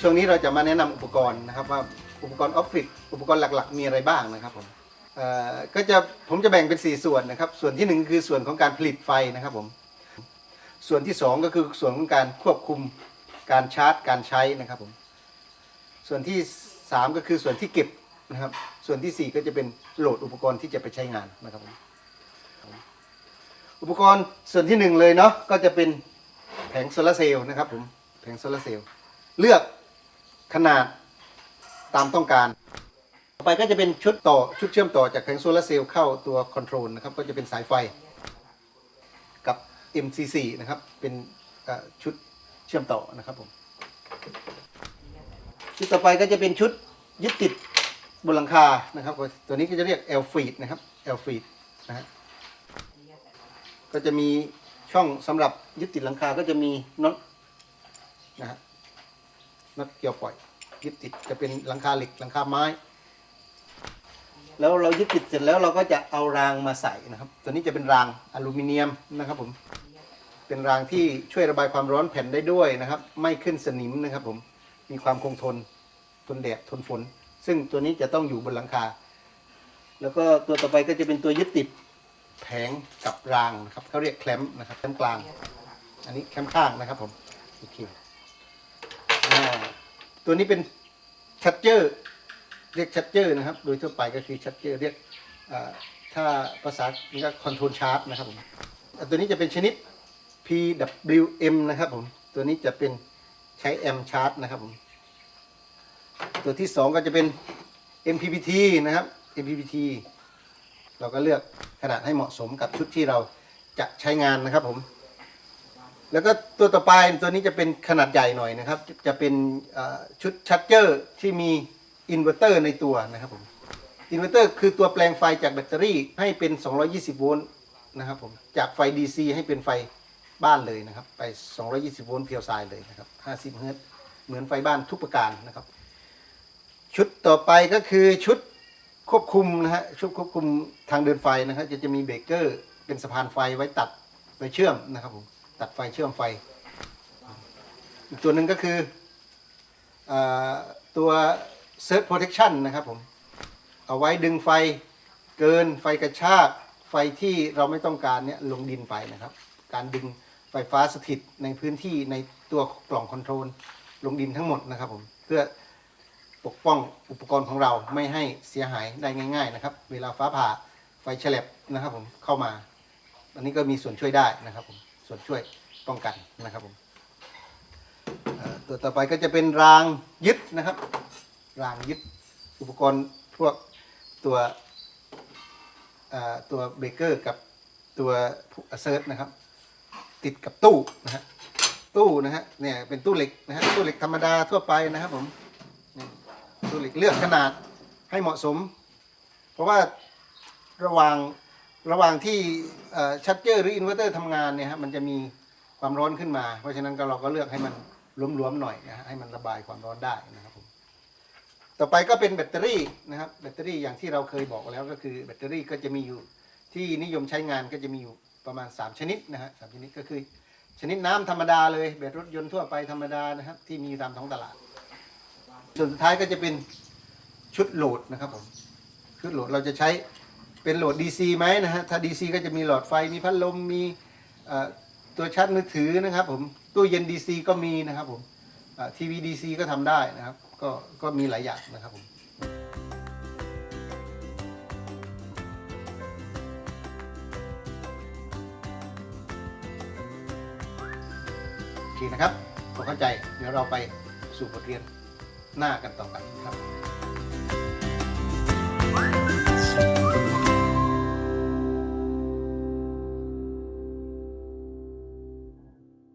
ช่วงนี้เราจะมาแนะนำอุปกรณ์นะครับว่าอุปกรณ์ออฟฟิศอุปกรณ์หลักๆ มีอะไรบ้างนะครับผมก็จะผมจะแบ่งเป็น 4 ส่วนนะครับ ส่วนที่ 1 คือส่วนของการผลิตไฟนะครับผมส่วนที่ 2 ก็คือส่วนของการควบคุมการชาร์จการใช้นะครับผมส่วนที่ 3 ก็คือส่วนที่เก็บนะครับ ส่วนทีสี่4 ก็จะเป็นโหลดอุปกรณ์ที่จะไปใช้งานนะครับผมอุปกรณ์ส่วนที่หนึ่งเลยเนาะก็จะเป็นแผงโซลาเซลล์นะครับผมแผงโซลาเซลล์ เลือกขนาดตามต้องการ ต่อไปก็จะเป็นชุดต่อชุดเชื่อมต่อจากแผงโซลาเซลล์เข้าตัวคอนโทรลนะครับ ก็จะเป็นสายไฟกับ MCC นะครับ เป็นชุดเชื่อมต่อนะครับผม ชุดต่อไปก็จะเป็นชุดยึดติดบนหลังคานะครับ ตัวนี้ก็จะเรียก L feed นะครับ L feed นะฮะก็จะมีช่องสำหรับยึดติดหลังคาก็จะมีน็อตนะฮะ น็อตเกี่ยวปล่อย ยึดติดจะเป็นหลังคาเหล็กหลังคาไม้ แล้วเรายึดติดเสร็จแล้วเราก็จะเอารางมาใส่นะครับ ตัวนี้จะเป็นรางอลูมิเนียมนะครับผมเป็นรางที่ช่วยระบายความร้อนแผ่นได้ด้วยนะครับ ไม่ขึ้นสนิมนะครับผมมีความคงทน ทนแดดทนฝน ซึ่งตัวนี้จะต้องอยู่บนหลังคา แล้วก็ตัวต่อไปก็จะเป็นตัวยึดติดแผงกับรางนะครับเขาเรียกแคลมป์นะครับแคลมป์กลาง อันนี้แคลมป์ข้างนะครับผมโอเค ตัวนี้เป็นชัดเจอร์เรียกชัดเจอร์นะครับ โดยทั่วไปก็คือชัดเจอร์เรียกถ้าภาษาอังกฤษก็คอนโทรลชาร์ตนะครับผมตัวนี้จะเป็นชนิด PWM นะครับผมตัวนี้จะเป็นใช้ M ชาร์ตนะครับผมตัวที่สองก็จะเป็น MPPT นะครับ MPPT เราก็เลือกขนาดให้เหมาะสมกับชุดที่เราจะใช้งานนะครับผม แล้วก็ตัวต่อไปตัวนี้จะเป็นขนาดใหญ่หน่อยนะครับ จะเป็นชุดชัดเจอร์ที่มีอินเวอร์เตอร์ในตัวนะครับผมอินเวอร์เตอร์คือตัวแปลงไฟจากแบตเตอรี่ให้เป็น 220 โวลต์นะครับผมจากไฟ DC ให้เป็นไฟบ้านเลยนะครับ ไป 220 โวลต์เพียวไซด์เลยนะครับ 50 เฮิรตซ์เหมือนไฟบ้านทุกประการนะครับ ชุดต่อไปก็คือชุดควบคุมนะฮะชุดควบคุมทางเดินไฟนะครับ จะจะมีเบรกเกอร์เป็นสะพานไฟไว้ตัดไว้เชื่อมนะครับผม ตัดไฟเชื่อมไฟ อีกตัวหนึ่งก็คืออตัว Surge Protection นะครับผม เอาไว้ดึงไฟเกินไฟกระชากไฟที่เราไม่ต้องการเนี่ยลงดินไปนะครับ การดึงไฟฟ้าสถิตในพื้นที่ในตัวกล่องคอนโทรลลงดินทั้งหมดนะครับผมเพื่อปกป้องอุปกรณ์ของเราไม่ให้เสียหายได้ง่าย ๆ นะครับ เวลาฟ้าผ่าไฟแฉลบนะครับผมเข้ามา อันนี้ก็มีส่วนช่วยได้นะครับผม ส่วนช่วยป้องกันนะครับผมตัวต่อไปก็จะเป็นรางยึดนะครับ รางยึดอุปกรณ์พวกตัวตัวเบเกอร์กับตัวเซิร์ชนะครับ ติดกับตู้นะฮะตู้นะฮะเนี่ยเป็นตู้เหล็กนะฮะตู้เหล็กธรรมดาทั่วไปนะครับผมตัวเหล็กเลือกขนาดให้เหมาะสม เพราะว่าระหว่าง ระหว่างที่ชัดเจอร์หรืออินเวอร์เตอร์ทำงานเนี่ยฮะมันจะมีความร้อนขึ้นมา เพราะฉะนั้นก็เราก็เลือกให้มันหลวมๆหน่อยนะฮะให้มันระบายความร้อนได้นะครับผมต่อไปก็เป็นแบตเตอรี่นะครับแบตเตอรี่อย่างที่เราเคยบอกแล้วก็คือแบตเตอรี่ก็จะมีอยู่ที่นิยมใช้งานก็จะมีอยู่ประมาณ 3 ชนิดนะฮะสามชนิดก็คือ ชนิดน้ำธรรมดาเลยแบตรถยนต์ทั่วไปธรรมดานะครับที่มีตามท้องตลาด ส่วนสุดท้ายก็จะเป็นชุดโหลดนะครับผมชุดโหลดเราจะใช้ เป็นโหลด DC ไหมนะฮะถ้า DC ก็จะมีหลอดไฟมีพัดลมมีตัวชาร์จมือถือนะครับผมตู้เย็น DC ก็มีนะครับผมทีวี DC ก็ทำได้นะครับก็ก็มีหลายอย่างนะครับผมโอเคนะครับพอเข้าใจเดี๋ยวเราไปสู่บทเรียนหน้ากันต่อไปครับ